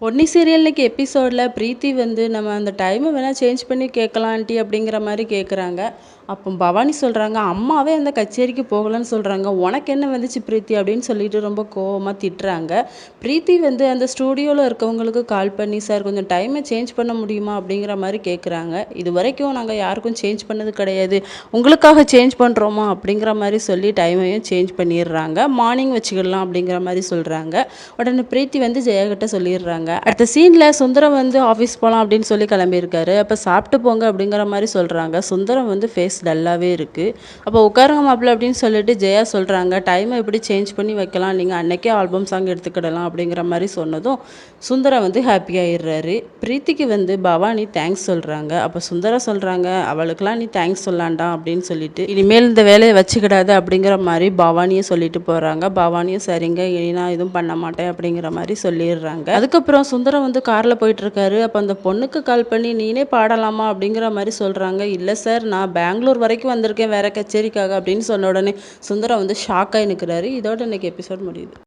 Ponni serial இன்னைக்கு எபிசோடில் பிரீத்தி வந்து நம்ம அந்த டைமை வேணால் சேஞ்ச் பண்ணி கேட்கலாம் ஆண்டி அப்படிங்கிற மாதிரி கேட்குறாங்க அப்போ பவானி சொல்கிறாங்க அம்மாவே அந்த கச்சேரிக்கு போகலன்னு சொல்கிறாங்க உனக்கு என்ன வந்துச்சு பிரீத்தி? அப்படின்னு சொல்லிட்டு ரொம்ப கோவமாக திட்டுறாங்க. பிரீத்தி வந்து அந்த ஸ்டூடியோவில் இருக்கவங்களுக்கு கால் பண்ணி சார் கொஞ்சம் டைமை சேஞ்ச் பண்ண முடியுமா? அப்படிங்கிற மாதிரி கேட்குறாங்க இது வரைக்கும் நாங்கள் யாருக்கும் சேஞ்ச் பண்ணது கிடையாது. உங்களுக்காக சேஞ்ச் பண்ணுறோமா அப்படிங்கிற மாதிரி சொல்லி டைமையும் சேஞ்ச் பண்ணிடுறாங்க. மார்னிங் வச்சுக்கிடலாம் அப்படிங்கிற மாதிரி சொல்கிறாங்க உடனே பிரீத்தி வந்து ஜெயகிட்ட சொல்லிடுறாங்க அடுத்த சீனில் சுந்தரம் வந்து ஆஃபீஸ் போகலாம் அப்படின்னு சொல்லி கிளம்பியிருக்காரு. அப்போ சாப்பிட்டு போங்க அப்படிங்கிற மாதிரி சொல்கிறாங்க சுந்தரம் வந்து ஃபேஸ் டல்லாகவே இருக்குது அப்போ உட்காருங்க மாப்பிள்ள அப்படின்னு சொல்லிட்டு ஜெயா சொல்கிறாங்க டைமை எப்படி சேஞ்ச் பண்ணி வைக்கலாம்? நீங்கள் அன்னைக்கே ஆல்பம் சாங் எடுத்துக்கிடலாம் அப்படிங்கிற மாதிரி சொன்னதும் சுந்தரம் வந்து ஹாப்பி ஆயிடுறாரு. பிரீத்திக்கு வந்து பவானி தேங்க்ஸ் சொல்கிறாங்க அப்போ சுந்தரம் சொல்கிறாங்க அவளுக்கெல்லாம் நீ தேங்க்ஸ் சொல்லாண்டா அப்படின்னு சொல்லிட்டு இனிமேல் இந்த வேலையை வச்சுக்கிடாது அப்படிங்கிற மாதிரி பவானியை சொல்லிட்டு போகிறாங்க பவானியும் சரிங்க இனி நான் எதுவும் பண்ண மாட்டேன் அப்படிங்கிற மாதிரி சொல்லிடுறாங்க. அதுக்கப்புறம் சுந்தரம் வந்து காரில் போயிட்டுருக்காரு. அப்போ அந்த பொண்ணுக்கு கால் பண்ணி நீனே பாடலாமா? அப்படிங்கிற மாதிரி சொல்கிறாங்க இல்லை சார் நான் பெங்களூர் வரைக்கும் வந்திருக்கேன் வேற கச்சேரிக்காக அப்படின்னு சொன்ன உடனே சுந்தரம் வந்து ஷாக்காகி நிற்கிறாரு இதோட இன்றைக்கி எபிசோட் முடியுது.